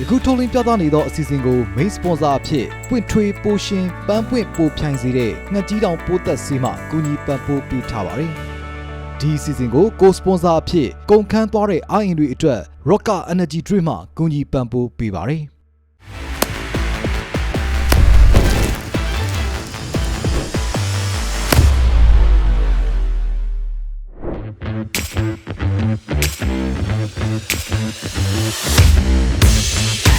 ယခုထုတ်လင်းပြသနေသောအစီအစဉ်ကို main sponsor အဖြစ်ပွင့်ထွေးပိုရှင်ပန်းပွင့်ပိုဖြိုင်စေတဲ့ငှက်ကြီးတောင်ပိုးသက်ဆေးမှကူညီပံ့ပိုးပေးထားပါတယ်။ဒီအစီအစဉ်ကိုကိုစပွန်ဆာအဖြစ်ကုန်ခန်းသွားတဲ့အာရင်တွေအတွက် Rocker Energy Drink မှကူညီပံ့ပိုးပေးပါတယ်။ ပြ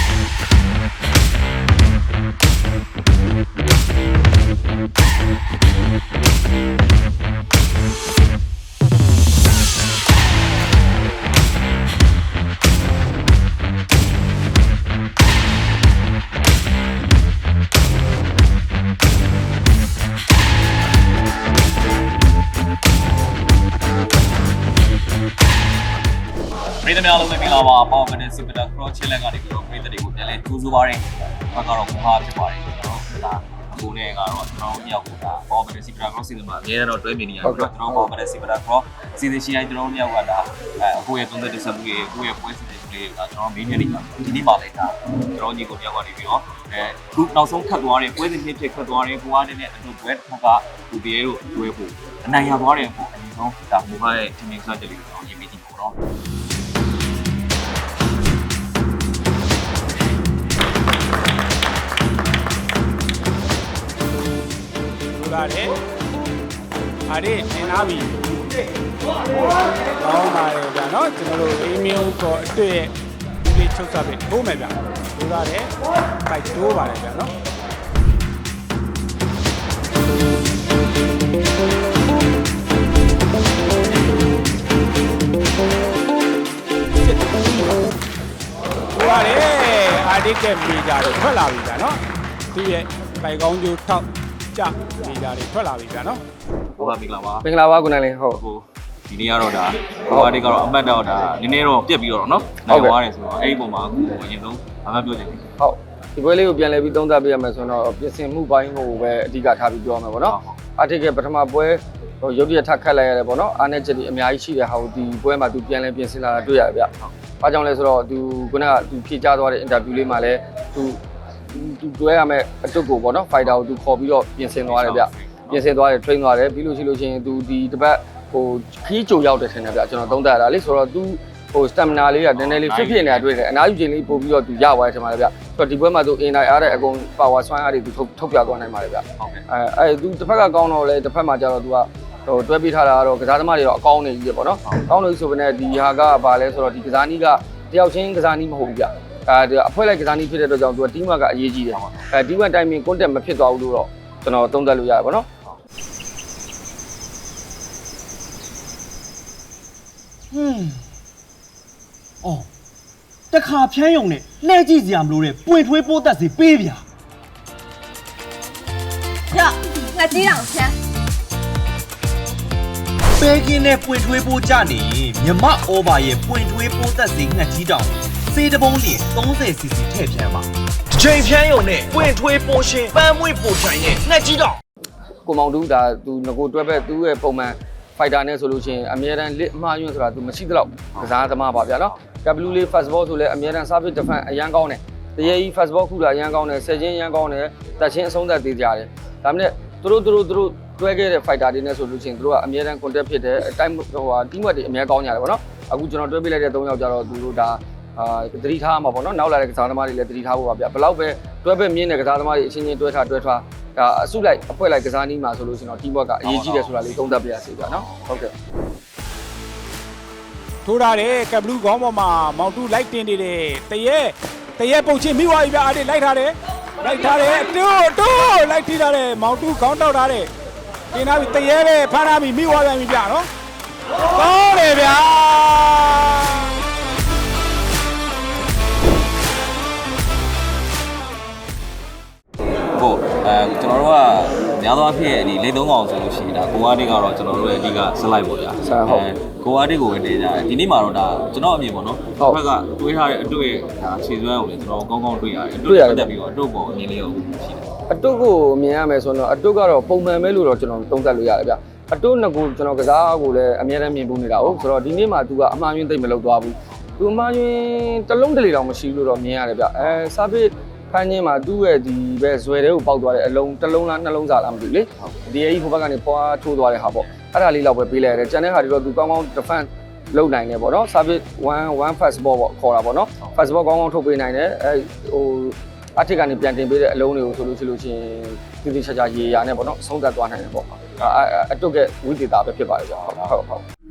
င်္ဂလာပါပေါ့မင်းစူပတာခရော့ချစ်လက်ကနေပြီးတော့ပြည်သူတွေကိုပြန်လဲကြိုးစားပါရစေ။ဘာကတော့မဟာဖြစ်ပါတယ်ကျွန်တော်တို့ဒါအခုနဲ့ကတော့ကျွန်တော်တို့မြောက်ကဒါပေါ့မင်းစူပတာခရော့စီစဉ်မှာအများတော့တွဲမြင်နေရတယ်ကျွန်တော်ပေါ့မင်းစူပတာခရော့စီစဉ်ရှိတိုင်းကျွန်တော်တို့မြောက်ကဒါအဲအခုရဲ့သုံးသက်တဆက်မှုတွေအခုရဲ့ပွဲစဉ်တွေလေးကကျွန်တော်မင်းမြနေမှာဒီနေ့ပါလိုက်တာကျွန်တော်ညီကိုမြောက်ကနေပြီးတော့အဲခုနောက်ဆုံးခတ်သွားတယ်ပွဲစဉ်ဖြစ်ဖြစ်ခတ်သွားတယ်ကိုကတဲ့နဲ့အတူပွဲတစ်ခါကဒီပြေကိုတွဲဖို့အနိုင်ရသွားတယ်ပေါ့အရင်ဆုံးဒါမိုဘိုင်းရဲ့ team စတဲ့လေးကိုရေးပြီးကြည့်ပေါ့နော် လိုလာတယ်အားရတင်လာပြီကောင်းပါတယ်ဗျာနော်ကျွန်တော်တို့အေးမင်းကိုအတွေ့ရဲ့ဒီလေးချုပ်စားပြီးထိုးမယ်ဗျာလိုလာတယ်ပိုက်တိုးပါတယ်ဗျာနော်လိုလာတယ်အားရကမီဂျာတွေထွက်လာပြီဗျာနော်သူ့ရဲ့ပိုက်ကောင်းကျိုးထောက် ကြမီဂျာတွေထွက်လာပြီဗျာနော်ဟိုကမင်္ဂလာပါမင်္ဂလာပါကိုနိုင်လင်းဟုတ်ဟိုဒီနေ့ကတော့ဒါဟိုကတိတ်ကတော့အမှတ်တော့ဒါနည်းနည်းတော့ပြက်ပြီးတော့နော်နိုင်သွားတယ်ဆိုတော့အဲ့ဒီပုံမှာအခုအရင်ဆုံးဘာမှပြောချင်ဘူးဟုတ်ဒီပွဲလေးကိုပြန်လည်ပြီးသုံးသပ်ပေးရမယ်ဆိုတော့ပြင်ဆင်မှုပိုင်းကိုပဲအဓိကထားပြီးပြောရမှာပေါ့နော်အာတစ်ကပထမပွဲဟိုရုပ်ရည်ထပ်ခတ်လိုက်ရတယ်ပေါ့နော်အားနဲ့ချက်ဒီအများကြီးရှိတဲ့ဟာကိုဒီပွဲမှာသူပြန်လည်ပြင်ဆင်လာတာတွေ့ရတယ်ဗျ။ဘာကြောင့်လဲဆိုတော့သူခုနကသူဖြေကြားသွားတဲ့အင်တာဗျူးလေးမှာလည်းသူ သူတွဲရမယ်အတုတ်ကိုပေါ့နော်ဖိုက်တာကိုသူခေါ်ပြီးတော့ပြင်ဆင်သွားတယ်ဗျ။ပြင်ဆင်သွားတယ် train သွားတယ်ပြီးလို့ရှိလို့ရှိရင်သူဒီတစ်ပတ်ဟိုခီးကြိုရောက်တယ်ထင်တယ်ဗျကျွန်တော်သုံးသပ်ရတာလေဆိုတော့သူဟို stamina လေးကနည်းနည်းလေးဖြစ်ဖြစ်နေတာတွေ့တယ်အနားယူခြင်းလေးပို့ပြီးတော့သူရသွားတယ်ထင်ပါတယ်ဗျဆိုတော့ဒီပွဲမှာသူ in နိုင်အားတဲ့အကုန် power ဆွမ်းအားတွေသူထုတ်ထုတ်ပြသွားနိုင်ပါတယ်ဗျဟုတ်ကဲ့အဲအဲသူတစ်ဖက်ကကောင်းတော့လဲတစ်ဖက်မှာကျတော့သူကဟိုတွဲပေးထားတာကတော့ကစားသမားတွေတော့အကောင်းနေကြီးပဲပေါ့နော်ကောင်းနေပြီဆိုပေမဲ့ဒီဟာကဘာလဲဆိုတော့ဒီကစားနည်းကတယောက်ချင်းကစားနည်းမဟုတ်ဘူးဗျ အဲအဖွဲ့လိုက်ကစားနည်းဖြစ်တဲ့အတွက်ကြောင့်သူက team work ကအရေးကြီးတယ်အဲ team work timing contact မဖြစ်သွားဘူးလို့တော့ကျွန်တော်သုံးသပ်လို့ရတယ်ပေါ့နော်ဟွန်းအော်တခါဖြန်းယုံနဲ့လှဲကြည့်စရာမလိုတဲ့ပွင့်ထွေးပိုးသက်စီပေးဗျာကြောက်ငါတီးအောင်ဖြန်းပေးကင်းတဲ့ပွင့်ထွေးပိုးကြနေရင်မြမအော်ဘာရဲ့ပွင့်ထွေးပိုးသက်စီငှက်ကြီးတောင် စေးတပုံးလျင် 30cc ထည့်ဖြန်းပါတစ်ချိန်ဖြန်းယုံနဲ့ပွင့်ထွေးပိုးရှင်ပန်းမွေးပိုထိုင်ရဲ့ငှက်ကြီးတောင်ကိုမောင်တူဒါသူငကိုတွဲဘက်သူ့ရဲ့ပုံမှန် fighter နဲ့ဆိုလို့ရှိရင်အမြဲတမ်းလစ်အမှားယွန်းဆိုတာသူမရှိတော့ကစားသမားပါဗျာနော် W လေး fast ball ဆိုလဲအမြဲတမ်း service defense အရန်ကောင်းတယ်တရေကြီး fast ball ခုတာအရန်ကောင်းတယ်ဆယ်ချင်းအရန်ကောင်းတယ်တက်ချင်းအဆုံးသက်သေးကြတယ်ဒါမှမဟုတ်သူတို့သူတို့သူတို့တွဲခဲ့တဲ့ fighter တွေနဲ့ဆိုလို့ရှိရင်သူတို့ကအမြဲတမ်း contact ဖြစ်တယ်အတိုင်းဟိုဟာ team work တွေအများကောင်းကြတယ်ဗောနော်အခုကျွန်တော်တွဲပေးလိုက်တဲ့၃ယောက်ကြတော့သူတို့ဒါ အာသတိထားမှာပေါ့နော်နောက်လာတဲ့ကစားသမားတွေလည်းသတိထားဖို့ပါဗျဘယ်လောက်ပဲတွဲဘက်မြင့်တဲ့ကစားသမားတွေအချင်းချင်းတွဲထားတွဲထားဒါအစုလိုက်အဖွဲ့လိုက်ကစားနည်းမှာဆိုလို့ရှိရင်တော့ team work ကအရေးကြီးတယ်ဆိုတာလေးသုံးသပ်ပြရစီဗျာနော်ဟုတ်ကဲ့ထိုးထားတယ်ကဘလူးခေါင်းပေါ်မှာမောင်တူလိုက်တင်နေတယ်တရဲတရဲပုံချင်းမိသွားပြီဗျအားလေးလိုက်ထားတယ်လိုက်ထားတယ်တိုးတိုးလိုက်ထိထားတယ်မောင်တူခေါင်းတောက်ထားတယ်တင်ထားပြီတရဲပဲဖမ်းထားပြီမိသွားပြန်ပြီဗျနော်ကောင်းတယ်ဗျာ ဟုတ်အဲကျွန်တော်တို့ကများသောအားဖြင့်ဒီလေသုံးကောင်ဆိုလို့ရှိရင်ဒါကိုအားတိကတော့ကျွန်တော်တို့ရဲ့အဓိကစလိုက်ပေါ့ဗျာကိုအားတိကိုပဲတင်ကြတယ်ဒီနေ့မှာတော့ဒါကျွန်တော်အမြင်ပေါ့နော်ဘက်ကတွေးထားတဲ့အတွေ့ဒါခြေစွမ်းကိုလည်းကျွန်တော်ကောင်းကောင်းတွေ့ရတယ်အတွေ့ပတ်သက်ပြီးတော့အတွေ့ပေါ်အမြင်လေးကိုရှိတယ်အတုတ်ကိုမြင်ရမယ်ဆိုတော့အတုတ်ကတော့ပုံမှန်ပဲလို့တော့ကျွန်တော်သုံးသပ်လို့ရတယ်ဗျအတုတ်နှစ်ခုကျွန်တော်ကစားကိုလည်းအများတမ်းမြင်ပူနေတာဟုတ်ဆိုတော့ဒီနေ့မှ तू ကအမှားယွင်းသိမ့်မလုပ်သွားဘူးသူအမှားယွင်းတစ်လုံးတစ်လေတော့မရှိဘူးလို့တော့မြင်ရတယ်ဗျအဲစာပစ် ဖမ်းခြင်းမှာသူ့ရဲ့ဒီပဲဇွဲတဲ့ကိုပေါက်သွားတဲ့အလုံးတစ်လုံးလားနှလုံးစာလားမသိဘူးလေဒီအကြီးဟိုဘက်ကနေပွားထိုးသွားတဲ့ဟာပေါ့အဲ့ဒါလေးတော့ပဲပေးလိုက်ရတယ်ကျန်တဲ့ဟာတွေတော့သူကောင်းကောင်း defense လုပ်နိုင်တယ်ပေါ့နော် service 1 1 fast ball ပေါ့ခေါ်တာပေါ့နော် fast ball ကောင်းကောင်းထုတ်ပေးနိုင်တယ်အဲဟိုအထက်ကနေပြန်တင်ပေးတဲ့အလုံးတွေကိုဆိုလို့ရှိလို့ချင်းတိတိကျကျရေရာနဲ့ပေါ့နော်ဆုံးသက်သွားနိုင်တယ်ပေါ့အဲအတုတ်ကဝိသေတာပဲဖြစ်ပါတယ်ဗျဟုတ်ဟုတ်ဟုတ်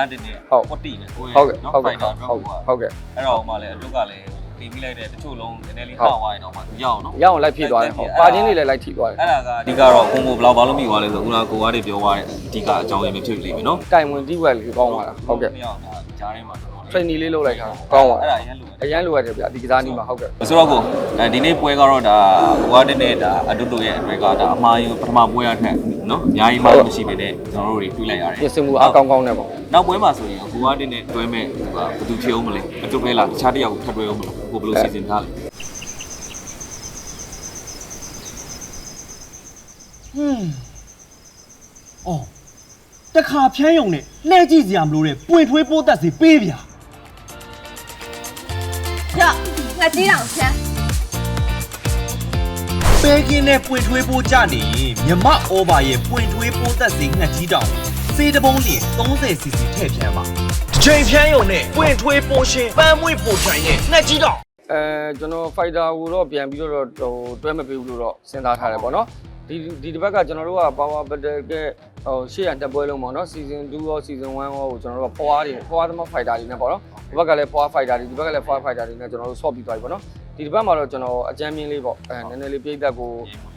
ရတင်နေဟုတ်40ပဲကိုယ်ဟုတ်ကဲ့ဟုတ်ကဲ့ဟုတ်ဟုတ်ကဲ့အဲ့တော့မှလည်းအတုကလည်းတင်ပြီးလိုက်တဲ့တချို့လုံးနည်းနည်းလေးဟောင်းသွားရင်တော့မှရအောင်နော်ရအောင်လိုက်ဖြည့်သွားတယ်ဟုတ်ပါချင်းတွေလည်းလိုက်ထိသွားတယ်အဲ့ဒါကအဓိကတော့ကိုကိုဘလောက်ဘာလို့မိသွားလဲဆိုခုနကကိုကားတွေပြောသွားတဲ့အဓိကအကြောင်းရင်းပဲဖြစ်လိမ့်မယ်နော်ကင်ဝင်တိဝက်လေးကောင်းသွားတာဟုတ်ကဲ့မရအောင်ဒါကြားထဲမှာ training လေးလုပ်လိုက်တာကောင်းပါအဲ့ဒါအရင်လိုအရန်လိုရတယ်ဗျာဒီကစားနီးမှာဟုတ်ကဲ့ဆိုတော့ကိုအဲဒီနေ့ပွဲကတော့ဒါဝါဒနဲ့ဒါအတူတူရဲ့အတွေ့ကဒါအမှားယူပထမပွဲရထက်နော်အများကြီးမှမရှိပေနဲ့ကျွန်တော်တို့တွေတွေးလိုက်ရတယ်ပြင်ဆင်မှုအကောင်းကောင်းနဲ့ပေါ့နောက်ပွဲမှာဆိုရင်ကိုဝါဒနဲ့တွဲမဲ့ဟိုကဘယ်သူဖြစ်အောင်မလဲအတူပဲလားတခြားတစ်ယောက်ကိုဖတ်တွဲအောင်မလားကိုဘယ်လိုစီစဉ်ထားလဲဟွန်းအော်တခါဖြန်းယုံနဲ့လှဲကြည့်စရာမလိုတဲ့ပွင့်ထွေးပိုးသက်စီပေးဗျာ ငါတီးတောင်ဆန်းပဲကင်းနဲ့ပွင့်ထွေးပိုးကြနေရင်မြမအော်ဘာရဲ့ပွင့်ထွေးပိုးသက်စေငှက်ကြီးတောင်စေတပုံးလျင် 30cc ထည့်ဖြန်းပါတစ်ချိန်ဖြန်းရုံနဲ့ပွင့်ထွေးပိုးရှင်ပန်းမွေ့ပိုချိုင်ရဲ့ငှက်ကြီးတောင်အဲကျွန်တော် fighter ကိုတော့ပြန်ပြီးတော့ဟိုတွဲမပေးဘူးလို့တော့စဉ်းစားထားတယ်ပေါ့နော် ဒီဒီတစ်ဘက်ကကျွန်တော်တို့က power battle ကဟိုရှေ့ရတက်ပွဲလုံးပေါ့နော် season 2ရော season 1ရောကိုကျွန်တော်တို့က power တွေ power သမား fighter တွေနဲ့ပေါ့နော်ဒီဘက်ကလည်း power fighter တွေဒီဘက်ကလည်း power fighter တွေနဲ့ကျွန်တော်တို့ swap ပြီးသွားပြီပေါ့နော်ဒီတစ်ပတ်မှာတော့ကျွန်တော်အကြမ်းမြင့်လေးပေါ့အဲနည်းနည်းလေးပြိသက်ကို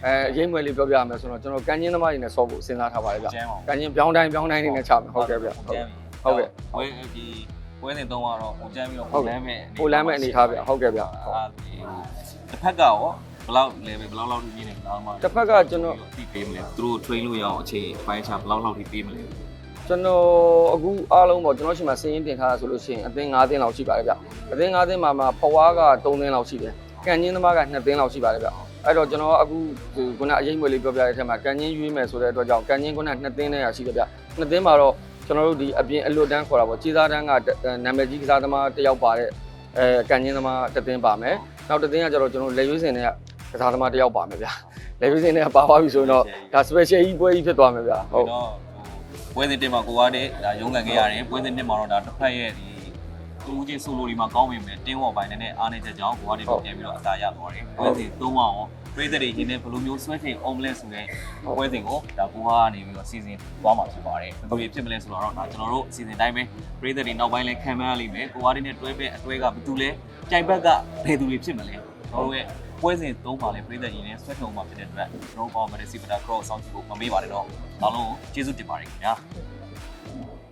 အဲအရေးမွယ်လေးပြောပြရမယ်ဆိုတော့ကျွန်တော်ကန်ချင်းသမားတွေနဲ့ swap ဖို့စဉ်းစားထားပါတယ်ဗျကန်ချင်းပြောင်းတိုင်းပြောင်းတိုင်းနေနဲ့ချမယ်ဟုတ်ကဲ့ဗျဟုတ်ကဲ့ဟုတ်ကဲ့ပွဲဒီပွဲစဉ်သုံးကတော့ဟိုကျမ်းပြီးတော့ဟုတ်လကဲ့မ်းမဲ့ဟိုလမ်းမဲ့အနေထားဗျဟုတ်ကဲ့ဗျအာဒီတစ်ဖက်ကရော ဘယ်လောက်လဲပဲဘယ်လောက်လောက်ထိနေလဲအားမတစ်ဖက်ကကျွန်တော်သိပေးမလဲသူတို့ train လို့ရအောင်အချိန်ပိုင်းခြားဘယ်လောက်လောက်ထိပေးမလဲကျွန်တော်အခုအားလုံးပေါ့ကျွန်တော်ရှိမှစင်းရင်တင်ထားတာဆိုလို့ရှိရင်အသင်း9သင်းလောက်ရှိပါတယ်ဗျအသင်း9သင်းမှာမှာဖွားက3သင်းလောက်ရှိတယ်ကန်ချင်းသမားက2သင်းလောက်ရှိပါတယ်ဗျအဲ့တော့ကျွန်တော်အခုဒီခုနအရင်မွေလေးပြောပြတဲ့အထက်မှာကန်ချင်းရွေးမယ်ဆိုတဲ့အတွက်ကြောင့်ကန်ချင်းခုန2သင်းနဲ့ရရှိတယ်ဗျ2သင်းမှာတော့ကျွန်တော်တို့ဒီအပြင်အလွတ်တန်းခေါ်တာပေါ့ခြေသားတန်းကနာမည်ကြီးကစားသမားတစ်ယောက်ပါတဲ့အဲကန်ချင်းသမားတစ်သင်းပါမယ်နောက်တစ်သင်းကကျတော့ကျွန်တော်လက်ရွေးစင်တွေက ကစားသမားတစ်ယောက်ပါမယ်ဗျလက်ရွေးစင်တွေကပါသွားပြီဆိုရင်တော့ဒါ special ကြီးပွဲကြီးဖြစ်သွားမယ်ဗျဟုတ်တော့ပွဲစဉ်တင်မှာကိုကတည်းဒါရုံးကန်ခဲ့ရတယ်ပွဲစဉ်တင်မှာတော့ဒါတစ်ဖက်ရဲ့ဒီတူးချင်းဆိုလိုဒီမှာကောင်းပေမဲ့တင်းဝေါ်ပိုင်းနဲ့အားနေချက်ကြောင့်ကိုကတည်းကပြန်ပြီးတော့အသာရသွားတယ်ပွဲစဉ်သုံးအောင်ပြည့်တဲ့တွေရင်းနဲ့ဘယ်လိုမျိုးဆွဲချိန်အောင်မလဲဆိုတဲ့ပွဲစဉ်ကိုဒါကိုကနေပြီးတော့စီစဉ်သွားမှာဖြစ်ပါတယ်ဘယ်လိုဖြစ်မလဲဆိုတော့ဒါကျွန်တော်တို့စီစဉ်တိုင်းပဲပြည့်တဲ့တွေနောက်ပိုင်းလဲခံမရလိမ့်မယ်ကိုကတည်းနဲ့တွဲပဲအတွဲကဘယ်သူလဲကြိုင်ဘက်ကဘယ်သူတွေဖြစ်မလဲကျွန်တော်တို့ရဲ့ ပွဲစဉ်သုံးပါလဲပြည့်တဲ့ရင်းနဲ့ဆွဲထုံမှာဖြစ်တဲ့အတွက်ကျွန်တော်ပေါ့မက်ဆီပတာ cross ဆောင်းကြည့်ဖို့မမေ့ပါနဲ့တော့အားလုံးကျေးဇူးတင်ပါတယ်ခင်ဗျာ